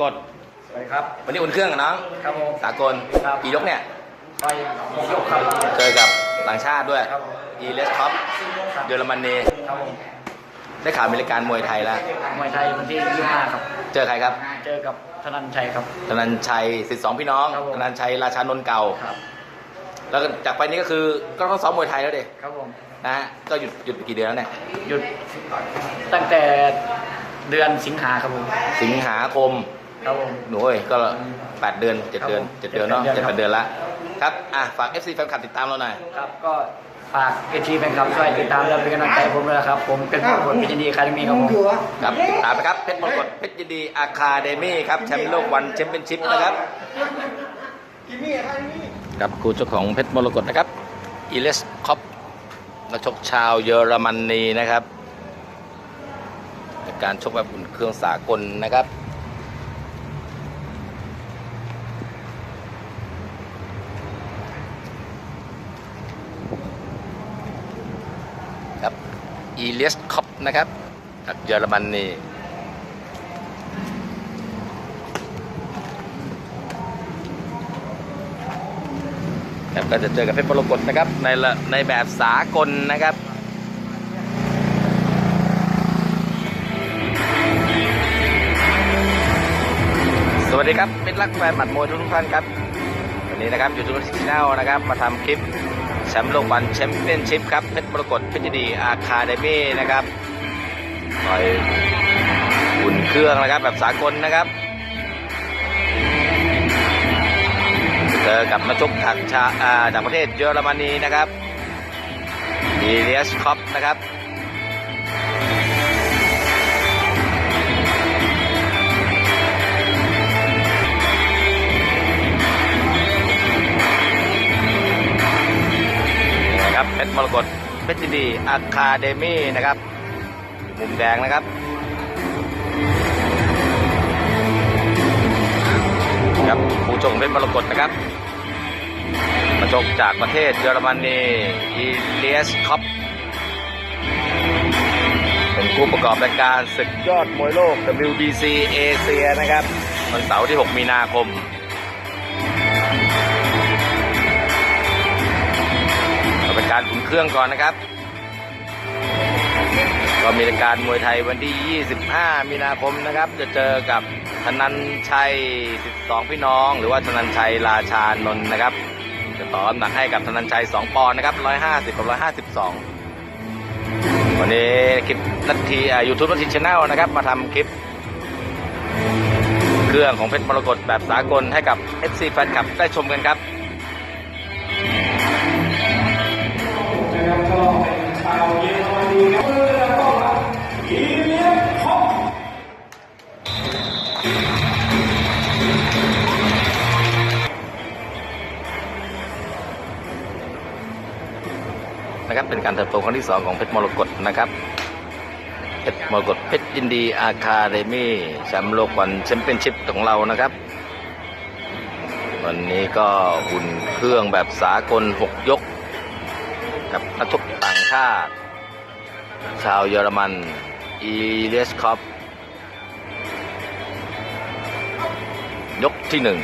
ชรมรกตสวัสดีครับ วันนี้อุ่นเครื่องกับน้องครับผมสากลครับกี่ยกเนี่ยไปยกครับเจอกับต่างชาติด้วยครับอีเลสท็อปเยอรมนีครับผมได้ข่าวมีรายการมวยไทยแล้วมวยไทยวันที่25ครับ เจอใครครับ เจอกับธนันชัยครับธนันชัยสิทธิสองพี่น้องธนันชัยราชานนท์เก่าครับแล้วจากไปนี้ก็คือก็ต้องซ้อมมวยไทยแล้วเด็ครับผมนะฮะก็หยุดหยุดไปกี่เดือนแล้วเนี่ยหยุดตั้งแต่เดือนสิงหาครับผมสิงหาคม ครับผม หนูเอ้ยก็แปดเดือนเจ็ดเดือนครับผมเจ็ดเดือนเนาะเจ็เจ็ดดแปแปดดเดืเดืออนนละครับอะฝาก FC แฟนคลับติดตามเราหน่อย ครับก็ฝากเอทีแฟนคลับช่วยติดตามและเป็นกำลังใจให้ผมด้วยนะครับ ผมเป็นผู้คนพิจิตรีคาเดมีครับผมครับตามไปครับเพชรมรกตเพชรยินดีอาคาเดมี่ครับแชมป์โลกวันแชมเปี้ยนชิพนะครับกับครูเจ้าของเพชรมรกตนะครับอีเลสคอปนักชกชาวเยอรมนีนะครับในการชกแบบอุ่นเครื่องสากลนะครับครับ อีเลสคอปนะครับจากเยอรมนนีครับก็จะเจอกับเพชรมรกตนะครับในละในแบบสากลนะครับสวัสดีครับเป็นรักแฟนหมัดมวยทุกท่านครับวันนี้นะครับอยู่ทูบช n แนลนะครับ มาทำคลิป แชมป์โลกวันแชมเปี้ยนชิพครับเพชรมรกตเพชรดีอาคาเดมี่นะครับต่อยอุ่นเครื่องนะครับแบบสากลนะครับเจอกับนักชกจากชาอ่าจากประเทศเยอรมนีนะครับอีเลียสคอปนะครับ ครับเพชรมรกตเพชรดีอะคาเดมี่นะครับ มุมแดงนะครับครับผู้ชมเพชรมรกตนะครับมาชกจากประเทศเยอรมนีอีเลียสคอปเป็นผู้ประกอบรายการศึกยอดมวยโลก WBC เอเชียนะครับวันเสาร์ที่ 6 มีนาคม เป็นการอุ่นเครื่องก่อนนะครับ ก็มีรายการมวยไทยวันที่ 25 มีนาคมนะครับ จะเจอกับธนันชัย 12 พี่น้อง หรือว่าธนันชัยราชานนท์นะครับ จะต่อน้ำหนักให้กับธนันชัย 2 ปอนด์นะครับ 150 กับ 152 วันนี้คลิปนัททียูทูบนัททีชาแนลนะครับ มาทำคลิป เครื่องของเพชรมรกตแบบสากลให้กับ FC แฟนคลับได้ชมกันครับ นะครับเป็นการเติบโตครั้งที่ 2 ของเพชรมรกตนะครับเพชรมรกตเพชรยินดีอาคาเดมี่แชมป์โลกวันแชมเปี้ยนชิพของเรานะครับ วันนี้ก็หุ่นเครื่องแบบสากล 6 ยก กับนักชกต่าง ชาติ ชาวเยอรมัน อีเลสคอปยกที่หนึ่ง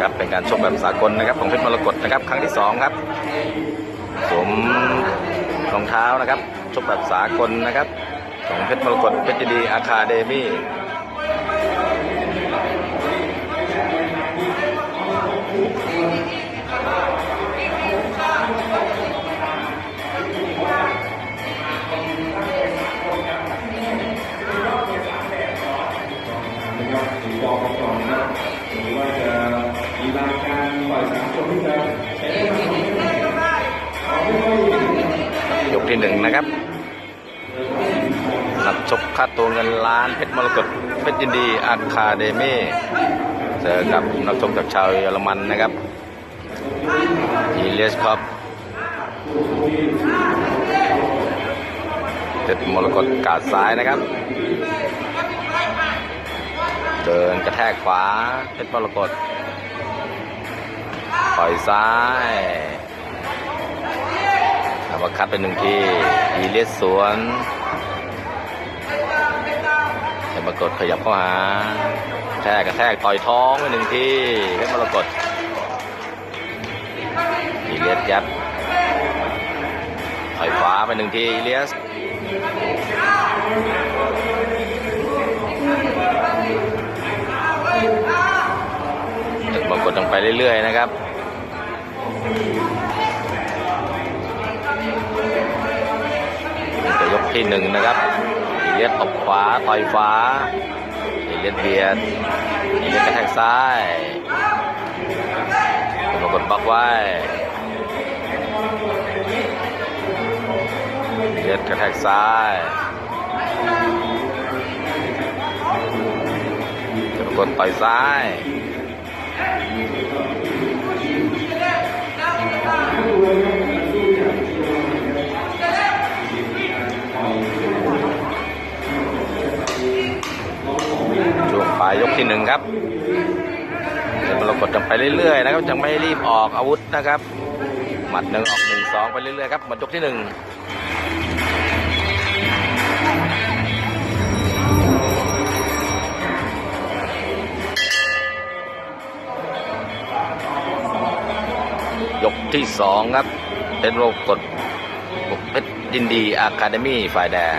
ครับเป็นการชกแบบสากลนะครับของเพชรมรกตนะครับ ครั้งที่สองครับสวม รองเท้านะครับชกแบบสากลนะครับของเพชรมรกตเพชรดีอาคาเดมี่ ชรมรกตเพชรยินดีอาคาเดเม่เจอกับนักชกจากชาวเยอรมันนะครับอีเลสครับเพชรมรกตกาดซ้ายนะครับ เดินกระแทกขวาเพชรมรกตปล่อยซ้ายอัปคัดเป็นหนึ่งทีอีเลสสวน มรกตขยับเข้าหาแทกกระแทกต่อยท้องไปหนึ่งทีเพชรมรกตอีเลียสยัดต่อยขวาไปหนึ่งทีอีเลียสตึกบางกดต้องไปเรื่อยๆนะครับจะยกที่หนึ่งนะครับ ลียดตบขวาต่อยขวาอีเลียดเบียดอีเลียดกระแทกซ้ายตบากดบล็อกไว้อีเลียดกระแทกซ้ายตึกบากดต่อยซ้ายช่ายยกที่หนึ่งครับจะปรากฏกันไปเรื่อยๆนะครับจะไม่รีบออกอาวุธนะครับ หมัดหนึ่งออกหนึ่งสองไปเรื่อยๆครับหมดยกที่หนึ่งยกที่สองครับ เป็นโรกดเพชรยินดีอะคาเดมี่ฝ่ายแดง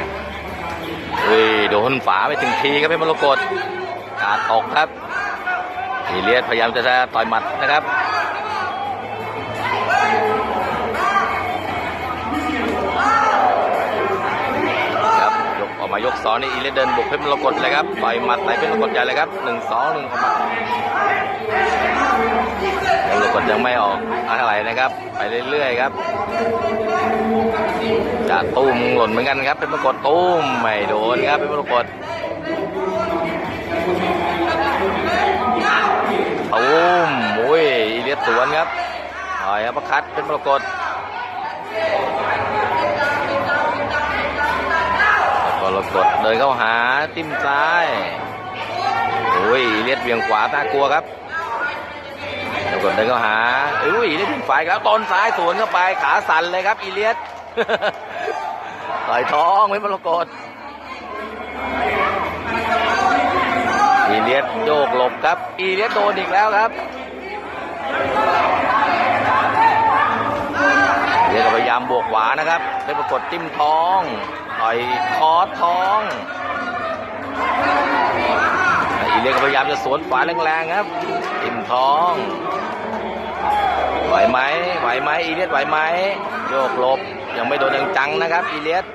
เฮ้ยโดนฝาไปถึงทีครับเพชรมรกต กาตกครับอีเลียสพยายามจะต่อยหมัดนะครับครับยกออกมายกสองนี่อีเลียสเดินบุกเพชรมรกตเลยครับต่อยหมัดใส่เพชรมรกตใหญ่เลยครับหนึ่งสองหนึ่งออกมาเพชรมรกตยังไม่ออกอะไรนะครับ ไปเรื่อยๆครับจะตุ้มหล่นเหมือนกันครับเป็นปรกฏตุ้มไม่โดนครับเป็นปรกฏ ตุ้มโอ้ยอีเลียสวนครับต่อยอัปคัดเป็นปรากฏปรากฏเดินเข้าหาติ้มซ้ายโอ้ยอีเลียดเบี่ยงขวาตากลัวครับปรากฏเดินเข้าหาอุ้ยอีเลียดถึงฝ่ายแล้วต้นซ้ายสวนเข้าไปขาสั่นเลยครับอีเลียดต่อยท้องไม่มรกต เลียดโยกหลบครับ อีเลียดโดนอีกแล้วครับอีเลียดพยายามบวกขวานะครับเป็นปรากฏจิ้มท้องต่อยคอท้องอีเลียดพยายามจะสวนขวาแรงๆครับจิ้มท้อง ไหวไหมไหวไหมอีเลียดไหวไหมโยกหลบยังไม่โดนยังจังนะครับ อีเลียส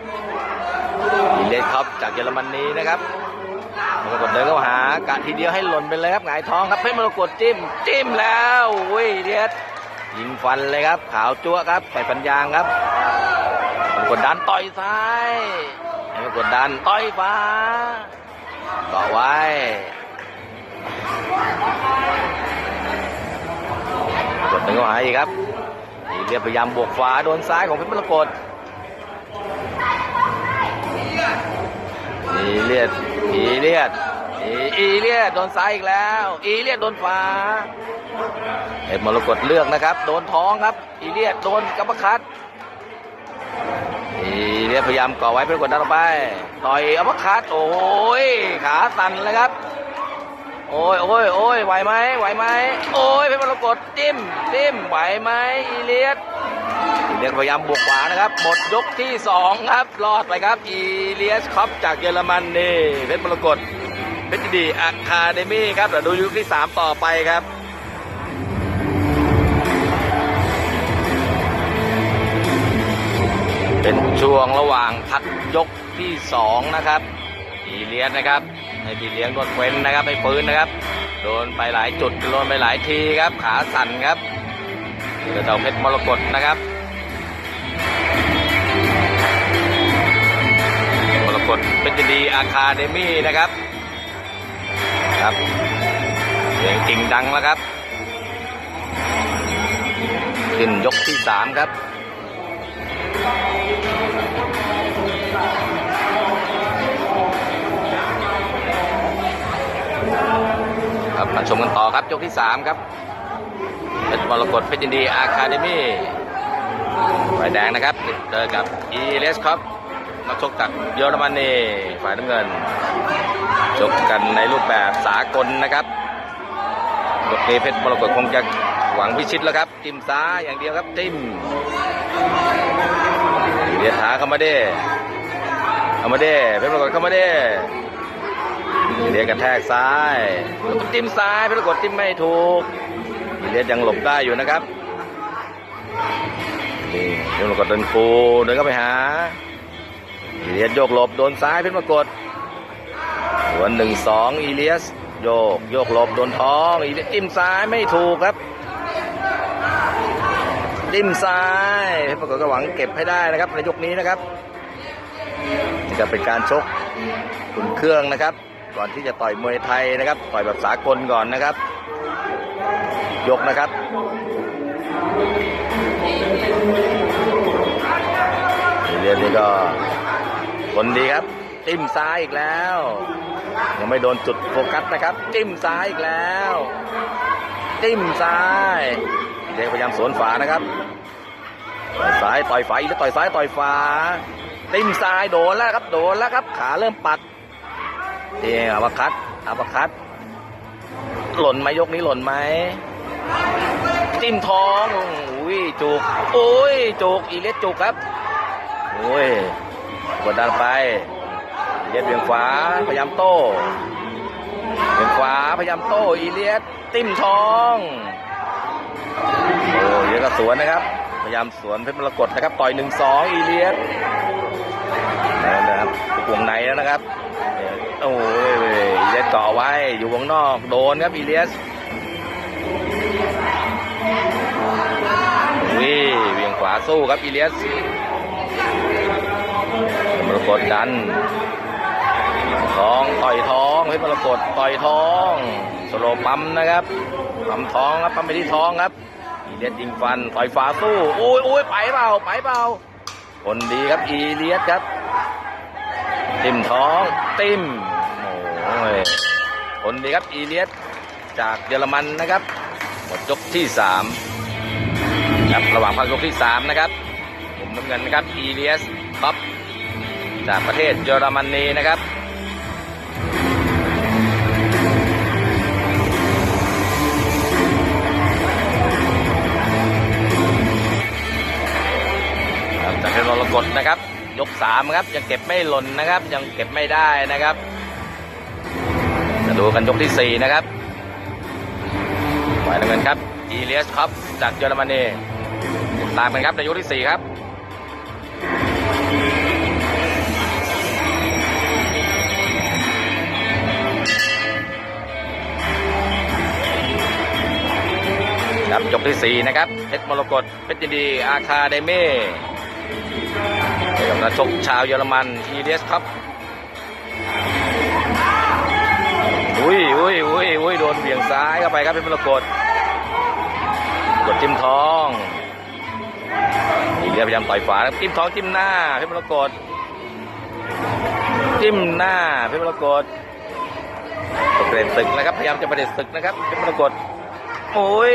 อีเลียสครับจากเยอรมนนีนะครับมรกตเดินเข้าหา กะทีเดียวให้หล่นไปเลยครับหงายท้องครับเพชรมรกตจิ้มจิ้มแล้วอุ้ยเลียสยิงฟันเลยครับ ขาวจั๊วครับใส่ฟันยางครับกตดันต่อยซ้ายกตดันต่อยฟ้าเกาะไว้มรกตเดินเข้าหาอีกครับอีเลียดพยายามบวกขวาโดนซ้ายของเพชรมรกตอีเลียดอีเลียด อีเลียดโดนซ้ายอีกแล้ว อีเลียดโดนขวาเพชรมรกตเลือกนะครับ โดนท้องครับ อีเลียดโดนกัปคัดอีเลียดพยายามก่อไว้เพชรมรกตดันออกไปต่อยอัปคัดโอ้ยขาสั่นเลยครับ โอ้ยโอ้ยโอ้ยไหวไหมไหวไหมโอ้ยเพชรมรกตจิ้มจิ้มไหวไหมอีเลียดอีเลียดพยายามบวกขวานะครับ หมดยกที่สองครับรอดไปครับ อีเลียสคอปจากเยอรมันนี่เพชรมรกต เพชรดีอะคาเดมี่ครับเดี๋ยวดูยกที่สามต่อไปครับเป็นช่วงระหว่างพักยกที่สองนะครับอีเลียสนะครับให้พี่เลี้ยงโดนเว้นนะครับไม่ฟื้นนะครับ โดนไปหลายจุดโดนไปหลายทีครับ ขาสั่นครับเดือดเอาเพชรมรกตนะครับมรกตเป็นจดีอาคาเดมี่นะครับ ครับเสียงกิ่งดังแล้วครับ ขึ้นยกที่สามครับครับมาชมกันต่อครับยกที่สามครับเพชรมรกตเพชรยินดีอาคาเดมี่ฝ่ายแดงนะครับ เจอกับอีเลสครับนักชกจากเยอรมนีฝ่ายน้ำเงิน ชกกันในรูปแบบสากลนะครับยกนี้เพชรมรกตคงจะหวังพิชิตแล้วครับจิ้มซ้ายอย่างเดียวครับจิ้มเลียดขาเข้ามาเด้เข้ามาเด้เพชรมรกตเข้ามาเด้เลียดกระแทกซ้ายแล้วก็จิ้มซ้ายเพชรมรกตจิ้มไม่ถูกเลียดยังหลบได้อยู่นะครับเพชรมรกตเดินฟูเดินเข้าไปหาเลียดโยกหลบโดนซ้ายเพชรมรกต สวนหนึ่งสองอีเลียส โยก โยกหลบโดนท้องอีเลียสจิ้มซ้ายไม่ถูกครับจิ้มซ้ายเพชรปรากฏก็หวังเก็บให้ได้นะครับในยกนี้นะครับนี่ก็เป็นการชกขุนเครื่องนะครับ ก่อนที่จะต่อยมวยไทยนะครับ ต่อยแบบสากลก่อนนะครับ ยกนะครับอีเลียสนี่ก็คนดีครับจิ้มซ้ายอีกแล้ว ยังไม่โดนจุดโฟกัสนะครับ จิ้มซ้ายอีกแล้ว จิ้มซ้ายเด็กพยายามสวนฝานะครับต่อยซ้ายต่อยฝาอีกแล้วต่อยซ้ายต่อยฝาจิ้มซ้ายโดนแล้วครับโดนแล้วครับ ขาเริ่มปัดนี่อาบคัดอาบคัดหล่นไหมยกนี้หล่นไหมจิ้มท้องอุ้ยจุกอุ้ยจุกอีเล็ดจุกครับอุ้ยกดดันไป เลียดเบี่ยงขวาพยายามโต้เบี่ยงขวาพยายามโต้อีเลียดติ้มท้องโอ้อีเลียดก็สวนนะครับ พยายามสวนเพชรมรกตนะครับต่อยหนึ่งสองอีเลียดนะครับวงในแล้วนะครับโอ้ยอีเลียดเกาะไว้อยู่วงนอกโดนครับอีเลียสวิเบี่ยงขวาสู้ครับอีเลียสมรกตดัน ท้องต่อยท้องเพชรมรกตต่อยท้องสโลปั๊มนะครับปั๊มท้องครับปั๊มไปที่ท้องครับอีเลียดยิงฟันต่อยฝาสู้โอ้ยโอ้ยไปเปล่าไปเปล่าคนดีครับอีเลียดครับติ่มท้องติ่มโอ้ยคนดีครับอีเลียดจากเยอรมันนะครับหมดยกที่สามครับระหว่างพักยกที่สามนะครับผมน้ำเงินนะครับอีเลียสท็อปจากประเทศเยอรมนีนะครับ เพชรมรกตนะครับ ยกสามครับยังเก็บไม่หล่นนะครับ ยังเก็บไม่ได้นะครับจะดูกันยกที่สี่นะครับฝ่ายน้ำเงินครับอีเลียสครับจากเยอรมนีตามกันครับในยกที่สี่ครับครับยกที่สี่นะครับเพชรมรกตเพชรยินดีอาคาเดมี่ เป็นนักชกชาวเยอรมันอีเลียสครับ อุ้ยอุ้ยอุ้ยอุ้ยโดนเบี่ยงซ้ายเข้าไปครับเป็นมรกตกดจิ้มท้องอีเลียสพยายามต่อยขวาครับจิ้มท้องจิ้มหน้าเพชรมรกตจิ้มหน้าเพชรมรกตเปลี่ยนศึกนะครับพยายามจะประเด็นศึกนะครับเพชรมรกตโอ้ย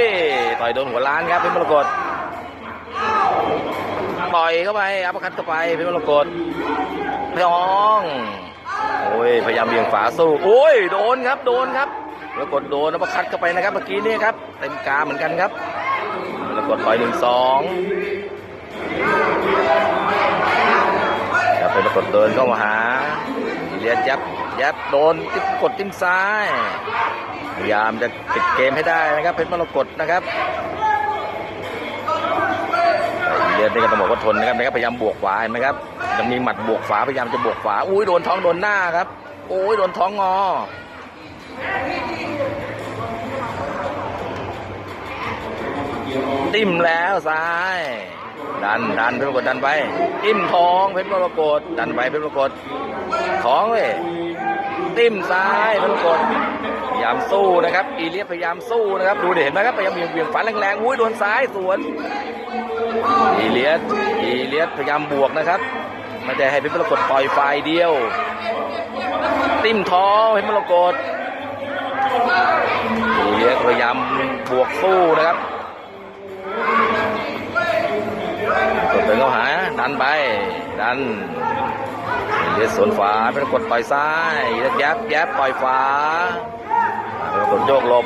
ต่อยโดนหัวล้านครับเพชรมรกต ต่อยเข้าไปอัปคัดเข้าไปเพชรมรกตท้องโอ้ยพยายามเบี่ยงฝาสู้โอ้ยโดนครับโดนครับแล้วกดโดนแล้วคัดเข้าไปนะครับเมื่อกี้นี่ครับเต็มกาเหมือนกันครับแล้วกดต่อยหนึ่งสองครับเป็นปรกฏเดินเข้ามาหาเลียดยับยับโดนจิ้มกดจิ้มซ้ายพยายามจะปิดเกมให้ได้นะครับเพชรมรกตนะครับ เลียดนี่ก็ต้องบอกว่าทนนะครับนะครับพยายามบวกขวาเห็นไหมครับยังมีหมัดบวกฝาพยายามจะบวกฝาอุ้ยโดนท้องโดนหน้าครับโอ้ยโดนท้องงอติ้มแล้วซ้าย ดันดันเพชรมรกตดันไปติ้มท้องเพชรมรกตดันไปเพชรมรกตท้องเลยติ้มซ้ายเพชรมรกตพยายามสู้นะครับ อีเลียพยายามสู้นะครับ ดูดิเห็นไหมครับพยายามเบี่ยงเบี่ยงฝันแรงๆอุ้ยโดนซ้ายสวน อีเลียสอีเลียสพยายามบวกนะครับไม่ได้ให้เพชรมรกตต่อยฝ่ายเดียว ติ้มท้อเพชรมรกตอีเลียสพยายามบวกสู้นะครับกดเดินเข้าหาดันไปดันอีเลียสสวนฝาเป็นกดต่อยซ้ายเลียสแยบแยบต่อยฝาเป็นกดโยกหลบ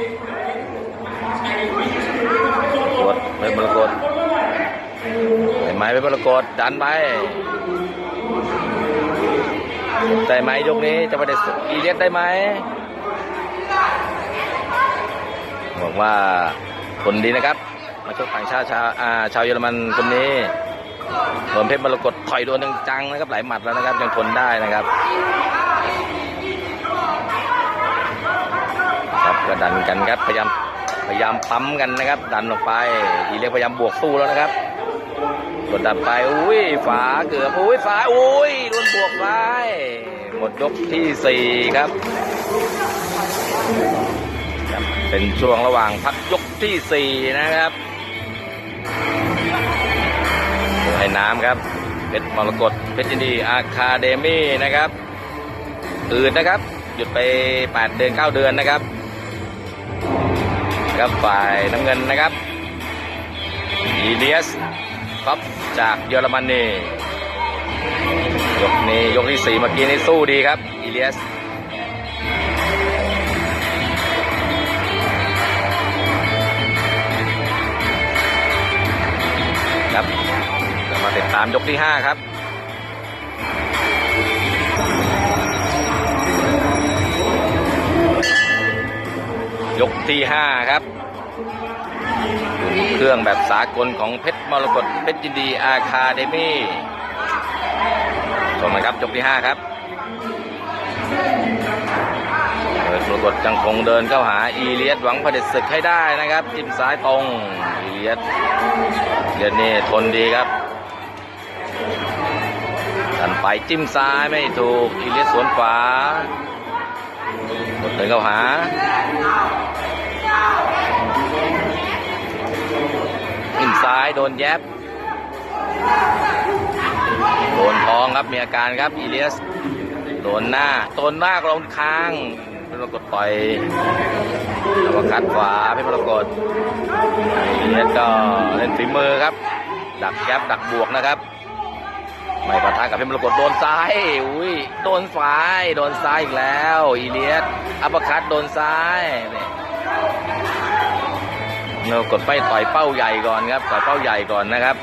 กดเป็นมรกดเห็น ไหมเป็นมรกดดันไปได้ไหมยกนี้จะไปได้สุดอีเลียสได้ไหมบอกว่าคนดีนะครับมาชกต่างชาติชาวอาชาวเยอรมันคนนี้โดนเพชรมรกตต่อยโดนจังๆนะครับหลายหมัดแล้วนะครับยังทนได้นะครับครับก็ดันกันครับพยายามพยายามปั๊มกันนะครับ ดันออกไปอีเลียสพยายามบวกสู้แล้วนะครับ กดดันไป อุ้ยฝาเกือบ อุ้ยฝา อุ้ยโดนบวกไป หมดยกที่สี่ครับเป็นช่วงระหว่างพักยกที่สี่นะครับให้น้ำครับเพชรมรกตเพชรยินดีอาคาเดมี่นะครับอื่นนะครับ หยุดไป 8 เดือน 9 เดือนนะครับครับฝ่ายน้ำเงินนะครับอีเลียส ครับจากเยอรมนียกนี้ยกที่สี่เมื่อกี้นี่สู้ดีครับอีเลียสครับเรามาติดตามยกที่ห้าครับยกที่ห้าครับ เครื่องแบบสากลของเพชรมรกตเพชรยินดีอาคาเดมี่ชมนะครับยกที่ห้าครับเพชรมรกตจังคงเดินเข้าหาอีเลียสหวังผด็จศึกให้ได้นะครับจิ้มซ้ายตรงอีเลียสเลียสนี่ทนดีครับดันไปจิ้มซ้ายไม่ถูกอีเลียสสวนขวากดเดินเข้าหา ขึ้น ซ้ายโดนแยบโดนท้องครับมีอาการครับอีเลียสโดนหน้าโดนหน้ากลงค้างเป็นปรากฏต่อยแล้วก็กัดขวาเป็นปรากฏอีเลียสก็เล่นฝีมือครับ ดักแยบดักบวกนะครับไม่ปะทะกับเพชรมรกตโดนซ้ายอุ้ยโดนฝายโดนซ้ายอีกแล้วอีเลียสอัปปอร์คัตโดนซ้ายนี่ เรากดไปต่อยเป้าใหญ่ก่อนครับต่อยเป้าใหญ่ก่อนนะครับ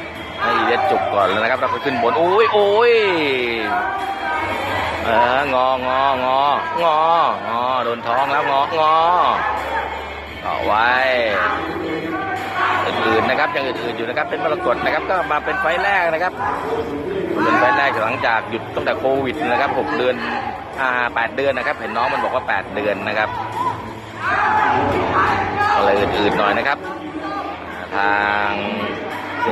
ให้อีเลียสจุกก่อนแล้วนะครับแล้วก็ขึ้นบนโอ้ยโอ้ยเอองององององอโดนท้องแล้วงองอเอาไว้อื่นๆนะครับยังอื่นๆอยู่นะครับเป็นมรกตนะครับก็มาเป็นไฟแรกนะครับเป็นไฟแรกหลังจากหยุดตั้งแต่โควิดนะครับหกเดือนอ่าแปดเดือนนะครับ เห็นน้องมันบอกว่าแปดเดือนนะครับ อะไรอื่นๆหน่อยนะครับ ทาง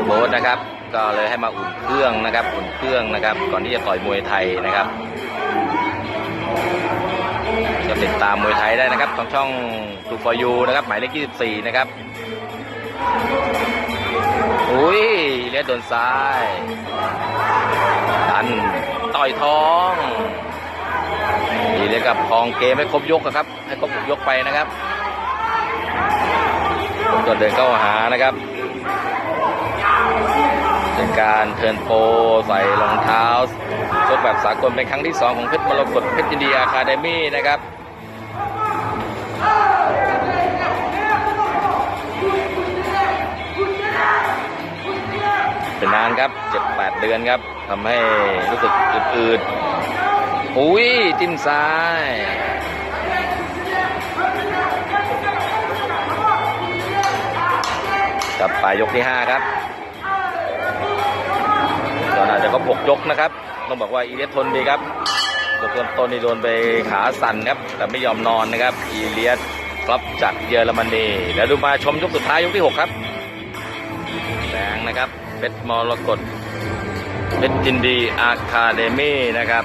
โบสนะครับ ก็เลยให้มาอุ่นเครื่องนะครับ อุ่นเครื่องนะครับ ก่อนที่จะต่อยมวยไทยนะครับก็ติดตามมวยไทยได้นะครับทางช่องทูฟอยูนะครับ หมายเลข24 นะครับอุ้ยเลียดโดนซ้ายดันต่อยท้อง ดีเลยกับคองเกมให้ครบยกครับ ให้ครบยกไปนะครับก็เดินเข้าหานะครับเป็นการเทิร์นโปใส่รองเท้าชกแบบสากลเป็นครั้งที่สองของเพชรมรกตเพชรยินดีอาคาเดมี่นะครับเป็นนานครับเจ็ดแปดเดือนครับทำให้รู้สึกอืดๆ อุ้ยจิ้มซ้ายกลับไปยกที่ 5 ครับตอนอาจจะก็หกยกนะครับ ต้องบอกว่าอีเลียสทนดีครับยกเริ่มต้นนี่โดนไปขาสั่นครับ แต่ไม่ยอมนอนนะครับ อีเลียสครับจากเยอรมนีเดี๋ยวดูมาชมยกสุดท้ายยกที่ 6 ครับแดงนะครับเพชรมรกตเพชรจินดีอาคาเดมี่นะครับ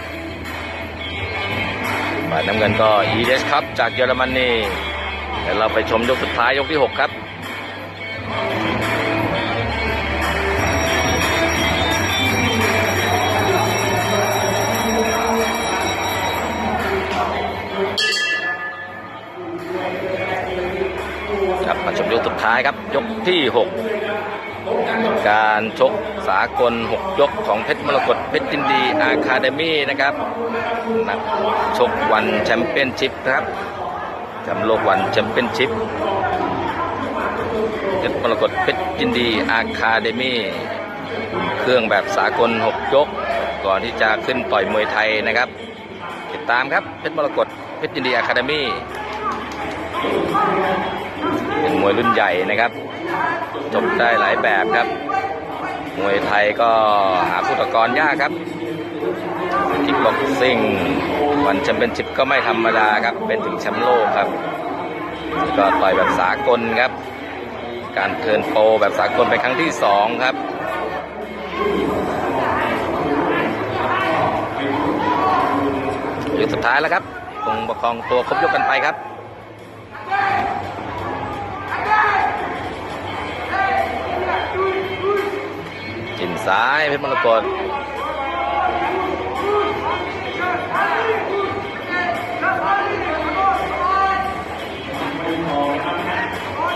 ฝ่ายน้ำเงินก็อีเลียสครับจากเยอรมนีเดี๋ยวเราไปชมยกสุดท้ายยกที่ 6 ครับชมยกสุดท้ายครับ ยกที่ 6 การชกสากล 6 ยกของเพชรมรกตเพชรจินดีอาคาเดมี่นะครับนักชกวันแชมเปี้ยนชิพครับแชมป์โลกวันแชมเปี้ยนชิพเพชรมรกตเพชรจินดีอาคาเดมี่เครื่องแบบสากล 6 ยก ก่อนที่จะขึ้นต่อยมวยไทยนะครับ ติดตามครับเพชรมรกตเพชรจินดีอาคาเดมี่เป็นมวยรุ่นใหญ่นะครับ จบได้หลายแบบครับ มวยไทยก็หาผู้ตะกรยากครับคิกบ็อกซิ่งวันแชมเปี้ยนชิพก็ไม่ธรรมดาครับ เป็นถึงแชมป์โลกครับ ก็ต่อยแบบสากลครับ การเทิร์นโปรแบบสากลเป็นครั้งที่สองครับยกสุดท้ายแล้วครับคงประคองตัวครบยกกันไปครับ ซ้ายเพชรมรกต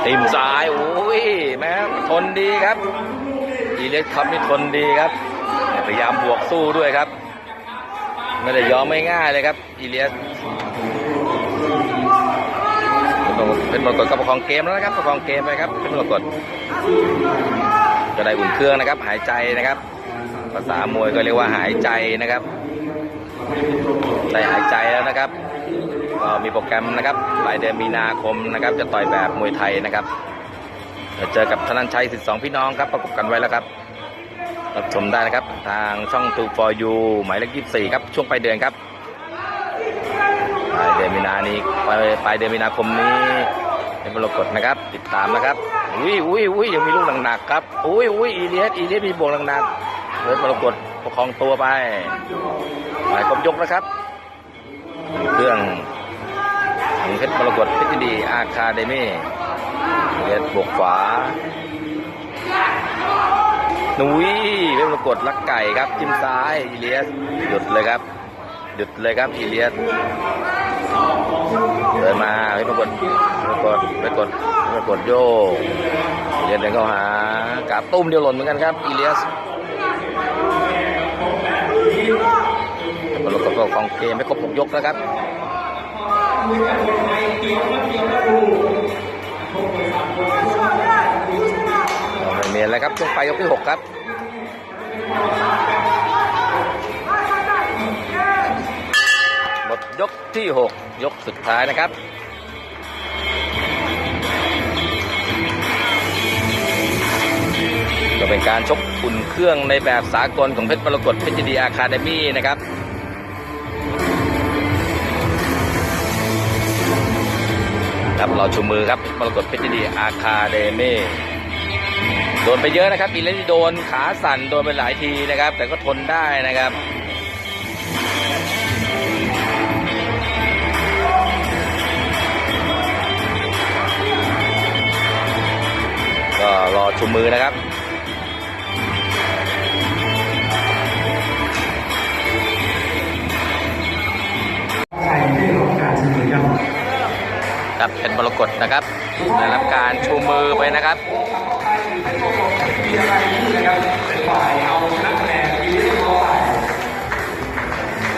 ติมซ้ายโอ้ยแม่ทนดีครับ อีเล็กครับนี่ทนดีครับพยายามบวกสู้ด้วยครับ ไม่ได้ยอมไม่ง่ายเลยครับ อีเลียสเป็นมรกตก็ประคองเกมแล้วนะครับประคองเกมไปครับเป็นมรกต ก็ได้อุ่นเครื่องนะครับ หายใจนะครับ ภาษามวยก็เรียกว่าหายใจนะครับได้หายใจแล้วนะครับก็มีโปรแกรมนะครับปลายเดือนมีนาคมนะครับ จะต่อยแบบมวยไทยนะครับเดี๋ยวเจอกับธนันชัยสิทธิสองพี่น้องครับประกบกันไว้แล้วครับรับชมได้นะครับ ทางช่อง2 for you หมายเลข24ครับ ช่วงปลายเดือนครับปลายเดือนมีนานี้ปลายปลายเดือนมีนาคมนี้เป็นปรากฏนะครับ ติดตามนะครับ อุ้ยอุ้ยอุ้ยยังมีลูกหนักๆครับอุ้ยอุ้ยอีเลียสอีเลียสมีบวกหนักๆเลยปรกฏประคองตัวไปหมายครบยกนะครับ เครื่องของเพชรมรกตเพชรดีอาคาเดมี่เลียสบวกขวานุ้ยเว็บมรกดลักไก่ครับจิ้มซ้ายอีเลียสหยุดเลยครับหยุดเลยครับอีเลียสเดินมาเว็บมรกดมรกดไปกด มรกดโยกเลียสเดินเข้าหากาบตุ้มเดียวหล่นเหมือนกันครับอีเลียสมรกดก็ของเกมไม่ครบหกยกแล้วครับเอาไม่เมียนแล้วครับช่วงปลายยกที่หกครับหมดยกที่6ยกสุดท้ายนะครับ เป็นการชกอุ่นเครื่องในแบบสากลของเพชรมรกตเพชรยินดีอาคาเดมี่นะครับครับเราชูมือครับเพชรมรกตเพชรยินดีอาคาเดมี่โดนไปเยอะนะครับอีเลนที่โดนขาสั่นโดนไปหลายทีนะครับ แต่ก็ทนได้นะครับก็รอชุมมือนะครับ ใครที่ต้องการชูมือครับครับเป็นมรกตนะครับได้รับการชูมือไปนะครับ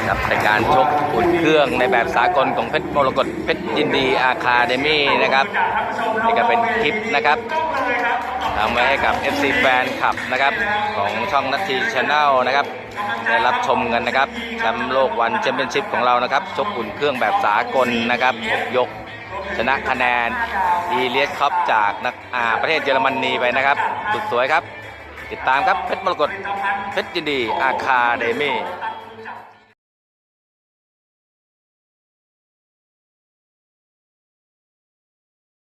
ครับในการชกอุ่นเครื่องในแบบสากลของเพชรมรกต เพชรยินดีอาคาเดมี่นะครับนี่ก็เป็นคลิปนะครับทำไว้ให้กับ FC แฟนคลับนะครับของช่องนัททีชาแนลนะครับได้รับชมกันนะครับแชมป์โลกวันแชมเปี้ยนชิพของเรานะครับชกอุ่นเครื่องแบบสากลนะครับ6ยกชนะคะแนนอีเลียสคัพจากนักอ่าประเทศเยอรมนีไปนะครับ สุดสวยครับ ติดตามครับเพชรมรกตเพชรยินดีอาคาเดมี่